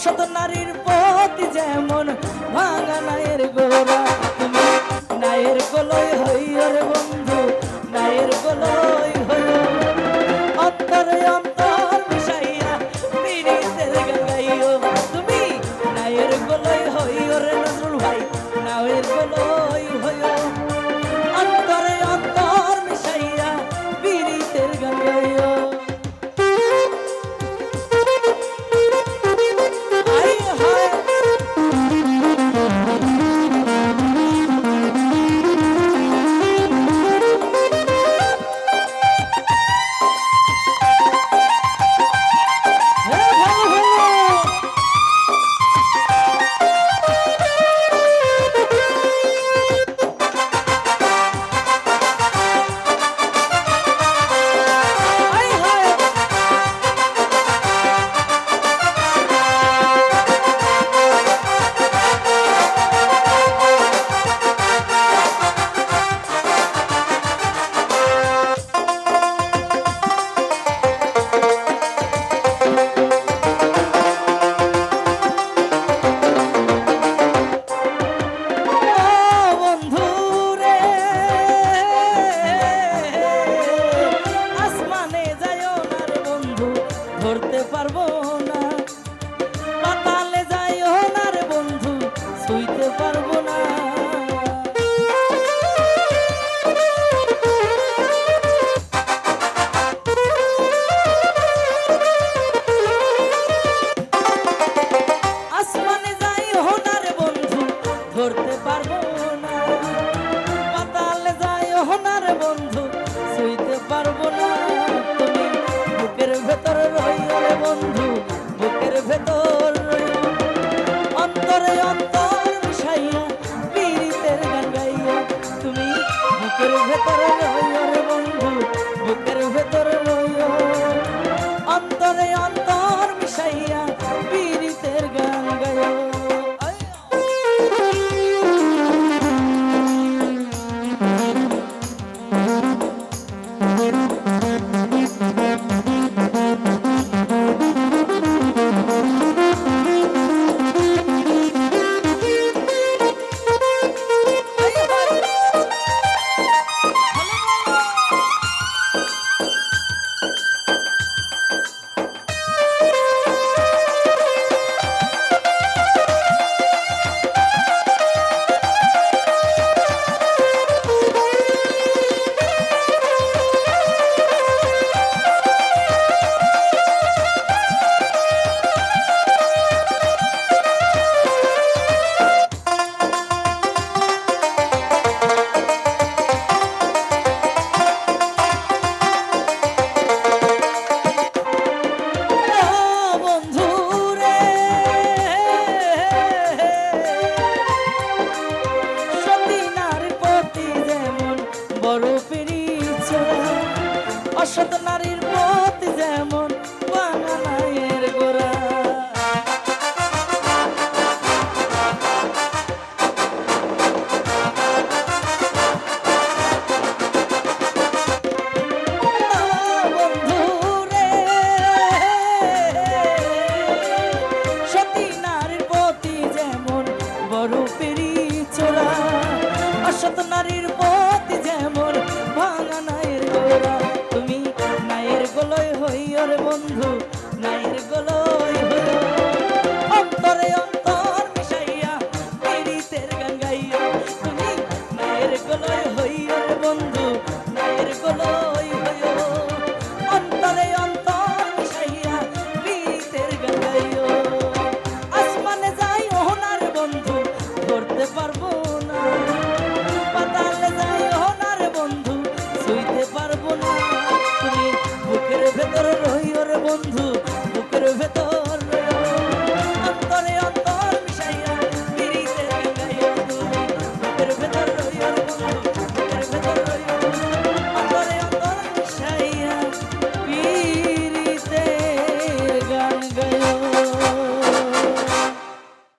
অসত নারীর পথ যেমন ভাঙা নায়ের গোড়া। para পিরিছে অসত নারীর পথ যেমন বাঙালায়ের গোড়া। বড় পেরি চোরা অসত নারীর পথ যেমন তুমি মায়ের গলয় হইয়র বন্ধু। Hư